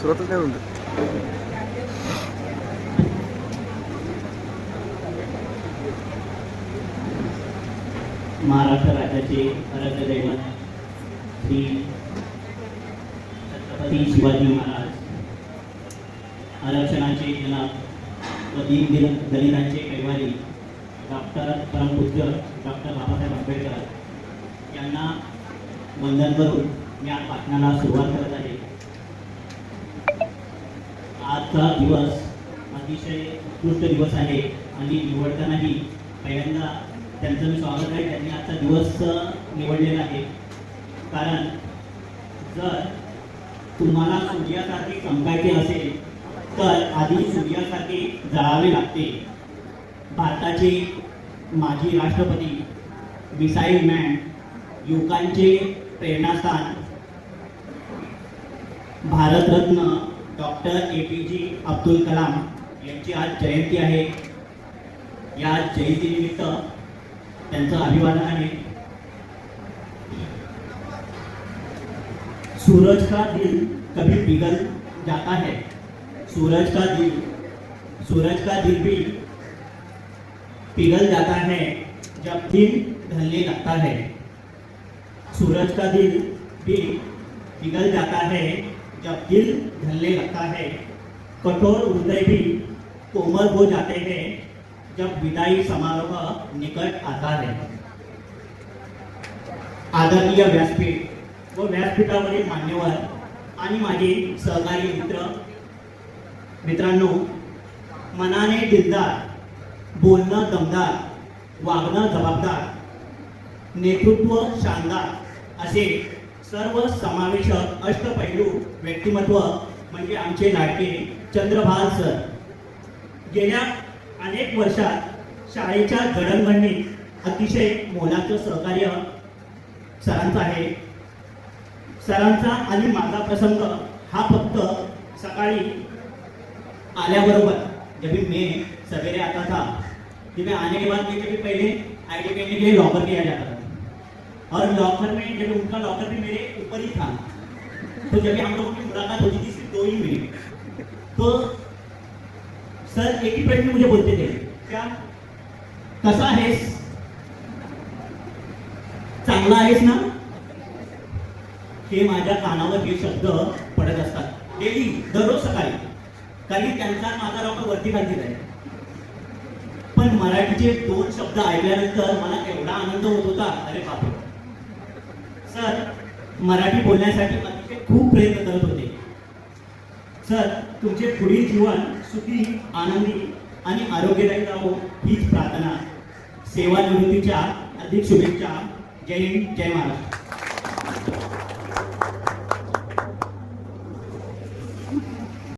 सुरुवातच काय म्हणतो महाराष्ट्र राज्याचे आराध्य श्री छत्रपती शिवाजी महाराज. आरक्षणाचे जनक व दीन दलितांचे कैवारी डॉक्टर परमपूज्य डॉक्टर बाबासाहेब आंबेडकर यांना वंदन करून मी आज भाषणाला सुरुवात करत आहे. आजचा दिवस अतिशय उत्कृष्ट दिवस आहे आणि निवडतानाही पहिल्यांदा त्यांचं मी स्वागत आहे. त्यांनी आजचा दिवस निवडलेला आहे. कारण जर तुम्हाला सूर्यासारखे चमकायचे असेल तर आधी सूर्यासारखे जळावे लागते. भारताचे माजी राष्ट्रपती मिसाईल मॅन युवकांचे प्रेरणास्थान भारतरत्न डॉक्टर ए पी जे अब्दुल कलाम यांची आज जयंती आहे. या जयंतीनिमित्त त्यांचं अभिवादन आहे. सूरज का दिल कभी पिघल जाता है. सूरज का दिल सूरज का दिल भी पिघल जाता है जब दिन ढलने लगता है. सूरज का दिल भी पिघल जाता है, जब दिल ढलने लगता है, कठोर हृदय भी कोमल हो जाते हैं, जब विदाई समारोह निकट आता है। आदरणीय व्यासपीठ, व व्यासपीठावरील मान्यवर आणि माझे सहकारी मित्र, मित्रांनो, मनाने दिलदार, बोलणं दमदार, वागणं जबाबदार, नेतृत्व शानदार असे सर्व समावेशक अष्टपैलू व्यक्तिमत्व म्हणजे आमचे लाडके चंद्रभान सर. गेल्या अनेक वर्षात शाळेच्या घडणघडणीत अतिशय मोलाचं सहकार्य सरांचं आहे. सरांचा आणि माझा प्रसंग हा फक्त सकाळी आल्याबरोबर. जब भी मैं सवेरे आता था. कि मैं आने के बाद में जब भी पहले आई डी के लिए लॉकर किया जाता था. और लॉकर में जब उनका लॉकर भी मेरे ऊपर ही था तो जब हम लोगों की मुलाकात होती थी सिर्फ दो ही मिनट। तो सर एक ही प्रश्न मुझे बोलते थे क्या कसा आहेस चांगला आहेस ना? हे माझ्या कानावर हे शब्द पडत असतात. डेली दररोज सकाळी. कारण की त्यांचा माझा डॉक्टर वरती खालती आहे. पण मराठीचे दोन शब्द ऐकल्यानंतर मला एवढा आनंद होत होता. अरे बापरे. सर मराठी बोलण्यासाठी अतिशय खूप प्रयत्न करत होते. सर तुमचे पुढील जीवन सुखी आनंदी आणि आरोग्यदायी जावो हीच प्रार्थना. सेवानिवृत्तीच्या अधिक शुभेच्छा. जय हिंद जय महाराष्ट्र.